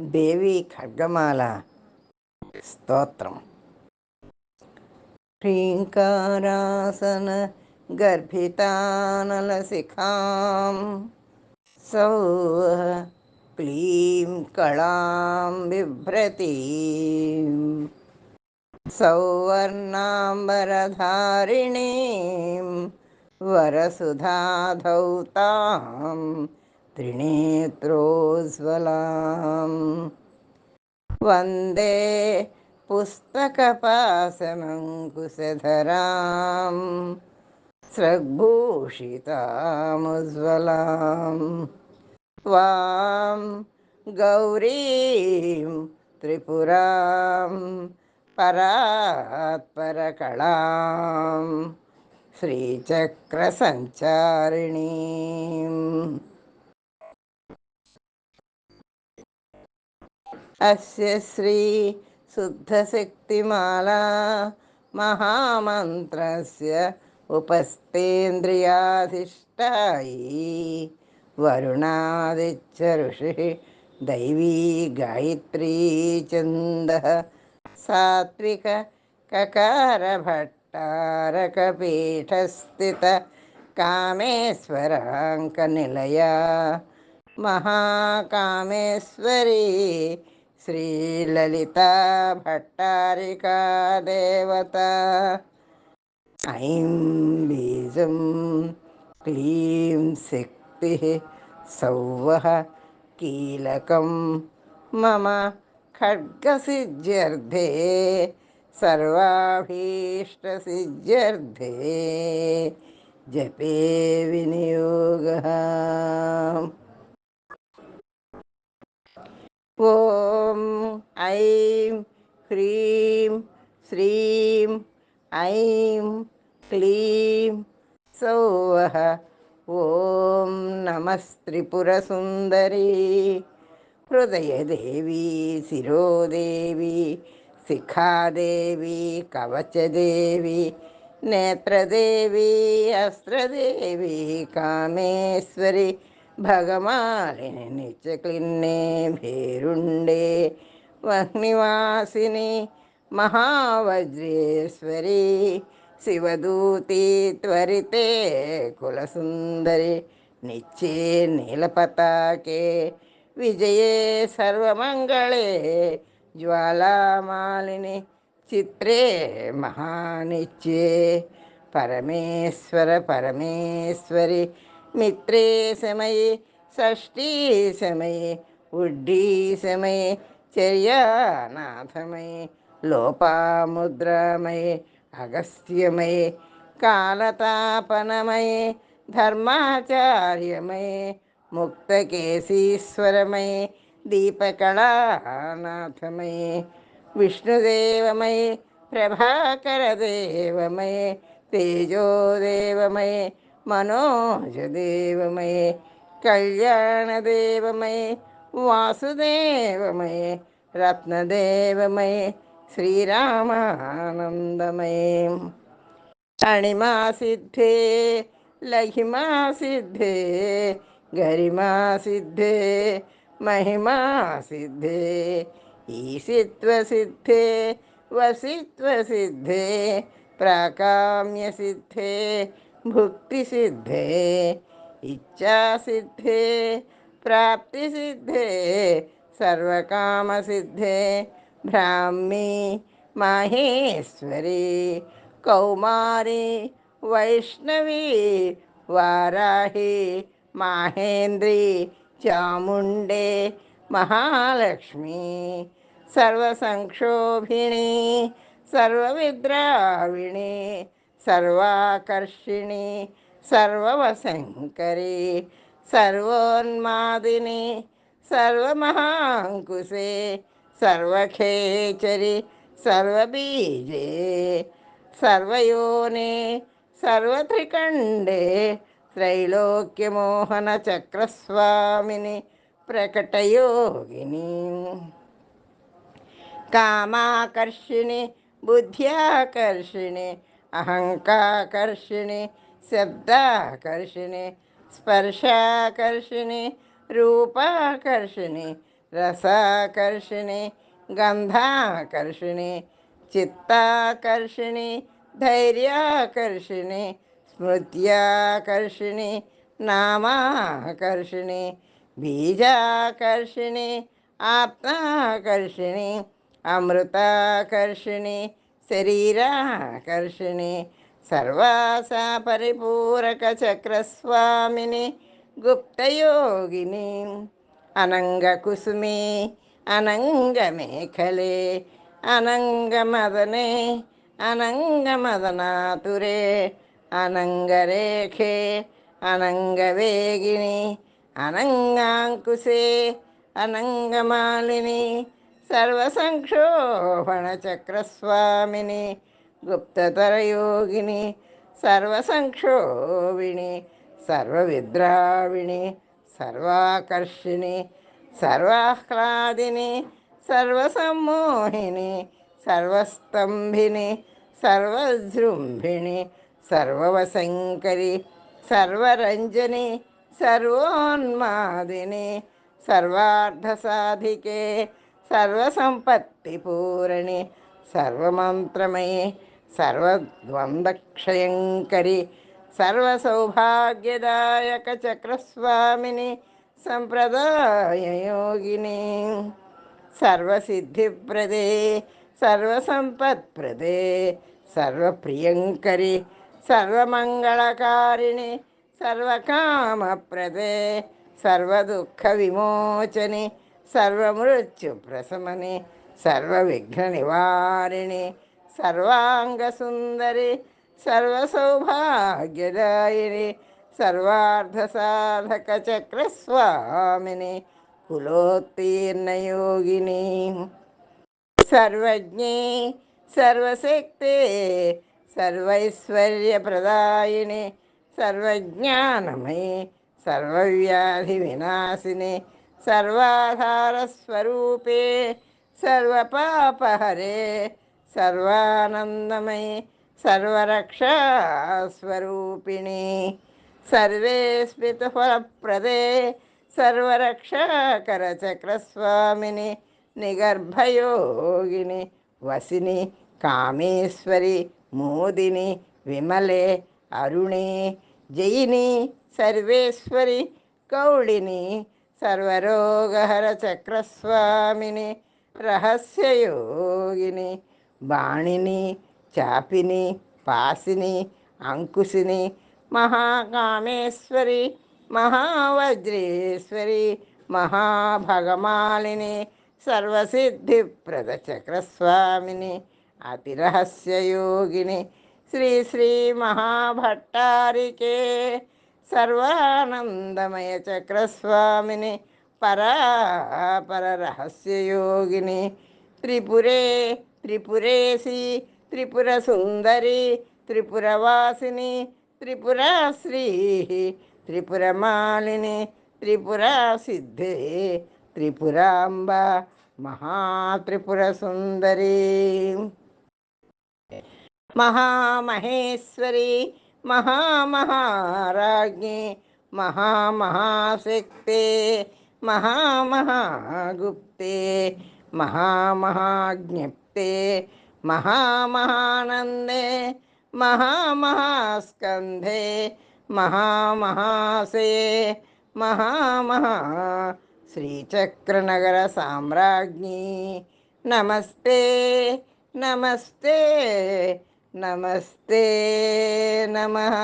దేవి ఖడ్గమాల. స్తోత్రం. హ్రీంకారాసన గర్భితానలశిఖాం సౌ క్లీం కళాం బిభ్రతీ. సౌవర్ణాంబరధారిణీ. వరసుధాధౌతాం. त्रिनेत्रोज्ज्वलां वन्दे पुस्तकपासमङ्कुशधरां स्रग्भूषितामुज्ज्वलां त्वां गौरीं त्रिपुरां परात्परकलां श्रीचक्रसञ्चारिणीम् अस्य श्रीशुद्धशक्तिमाला महामन्त्रस्य उपस्थेन्द्रियाधिष्ठायी वरुणादिच्च ऋषिः दैवी गायत्री छन्दः सात्विक ककारभट्टारकपीठस्थित कामेश्वराङ्कनिलया महाकामेश्वरी श्रीललिता भट्टारिका देवता। ऐं बीजं क्लीं शक्तिः सौवः कीलकं। मम खड्गसिद्ध्यर्थे सर्वाभीष्टसिद्ध्यर्थे जपे विनियोगः। ഐം ഹ്രീം ശ്രീം ഐം ക്ലീം. സൗവഹ ഓം നമസ്ത്രിപുരസുന്ദരി ഹൃദയദേവി ശിരോദേവി ശിഖാദേവി കവചദേവി നേത്രദേവി അസ്ത്രദേവി കാമേശ്വരി ഭഗമാലിനി നിച്ച ക്ലിന്നേ ഭേരുണ്ടേ వహ్నివాసిని మహావజ్రేశ్వరి శివదూతి త్వరితే కులసుందరి నిత్యే నీలపతాకే విజయే సర్వమంగళే జ్వాలామాలిని చిత్రే మహానిత్యే పరమేశ్వర పరమేశ్వరి మిత్రే శమయి షష్ఠీ శమయి ఉడ్డీ శమయి प्रत्ययनाथमयि लोपामुद्रमयि अगस्त्यमयि कालतापनमयि धर्माचार्यमयि मुक्तकेशीश्वरमयि दीपकलानाथमयि विष्णुदेवमयि प्रभाकरदेवमयि तेजोदेवमयि मनोजदेवमयि कल्याणदेवमयि వాసుదేవమయే రత్నదేవమయే శ్రీరామానందమయే అణిమా సిద్ధే లఘిమా సిద్ధే గరిమా సిద్ధే మహిమా సిద్ధే ఈశిత్వ సిద్ధే వసిత్వ సిద్ధే ప్రాకామ్య సిద్ధే భుక్తిసిద్ధే ఇచ్ఛాసిద్ధే प्राप्तिसिद्धे सर्वकामसिद्धे ब्राह्मी माहेश्वरी कौमारी वैष्णवी वाराही माहेन्द्री चामुंडे महालक्ष्मी सर्वसंक्षोभिणी सर्वविद्राविणी सर्वाकर्षिणी सर्ववशंकरी సర్వోన్మాదిని సర్వమహాంకుశే సర్వఖేచరి సర్వబీజే సర్వయోనే సర్వత్రికండే త్రైలోక్యమోహన చక్రస్వామిని ప్రకటయోగిని. కామాకర్షిణి బుద్ధ్యాకర్షిణి అహంకాకర్షిణి శబ్దాకర్షిణి స్పర్శాకర్షిణి రూపాకర్షిణి రసాకర్షిణి గంధాకర్షిణి చిత్తాకర్షిణి ధైర్యాకర్షిణి స్మృత్యాకర్షిణి నామాకర్షిణి బీజాకర్షిణి ఆత్మాకర్షిణి అమృతాకర్షిణి శరీరాకర్షిణి సర్వాసా పరిపూరక చక్రస్వామిని గుప్తయోగిని అనంగ కుసుమి అనంగ మేఖలే అనంగ మదనే అనంగ మదనాతురే అనంగరేఖే అనంగవేగిని అనంగాంకుశే అనంగమాలిని సర్వసంక్షోభణ చక్రస్వామిని గుప్తతరయోగిని సర్వసంక్షోభిణి సర్వవిద్రావిణి సర్వాకర్షిణి సర్వాహ్లాదిని సర్వసమ్మోహిని సర్వస్తంభిని సర్వజృంభిణి సర్వవశంకరి సర్వరంజని సర్వోన్మాదిని సర్వార్థసాధికే సర్వసంపత్తిపూరణి సర్వమంత్రమయే సర్వద్వంద్వక్షయంకరి సర్వసౌభాగ్యదాయక చక్రస్వామిని సంప్రదాయయోగిని. సర్వసిద్ధిప్రదే సర్వసంపత్ప్రదే సర్వప్రియంకరి సర్వమంగళకారిణి సర్వకామప్రదే సర్వదుఃఖ విమోచని సర్వమృత్యు ప్రసమని సర్వవిఘ్న నివారిణి సర్వాంగసుందరి సర్వసౌభాగ్యదాయిని సర్వార్థసాధక చక్రస్వామిని కులోత్తీర్ణయోగిని. సర్వజ్ఞే సర్వశక్తి సర్వైశ్వర్యప్రదాయిని సర్వజ్ఞానమై సర్వవ్యాధి వినాశిని సర్వాధారస్వరూపే సర్వపాపహరే సర్వానందమయే సర్వరక్షాస్వరూపిణి. సర్వే స్మితఫలప్రదే సర్వరక్షాకరచక్రస్వామిని నిగర్భయోగిని వసిని కామేశ్వరి మోదిని విమలే అరుణే జయిని సర్వేశ్వరి కౌళిని సర్వరోగహర చక్రస్వామిని రహస్యయోగిని బాణిని చాపిని పాసిని అంకుశిని మహాకామేశ్వరి మహావజ్రేశ్వరి మహాభగమాలిని సర్వసిద్ధిప్రద చక్రస్వామిని అతిరహస్యయోగిని శ్రీ శ్రీ మహాభట్టారికే సర్వానందమయ చక్రస్వామిని పరాపర రహస్యయోగిని త్రిపురే త్రిపురేసి త్రిపుర సుందరి త్రిపురవాసిని త్రిపురాశ్రీ త్రిపురమాలిని త్రిపురా సిద్ధే త్రిపురాంబ మహాత్రిపుర సుందరి మహామహేశ్వరి మహామహారాజ్ఞి మహామహాశక్తే మహామహాగుప్తే महामहाज्ञप्ते महामहानन्दे महामहास्कन्धे महामहासे महामहा श्रीचक्रनगरसाम्राज्ञी नमस्ते नमस्ते नमस्ते नमः।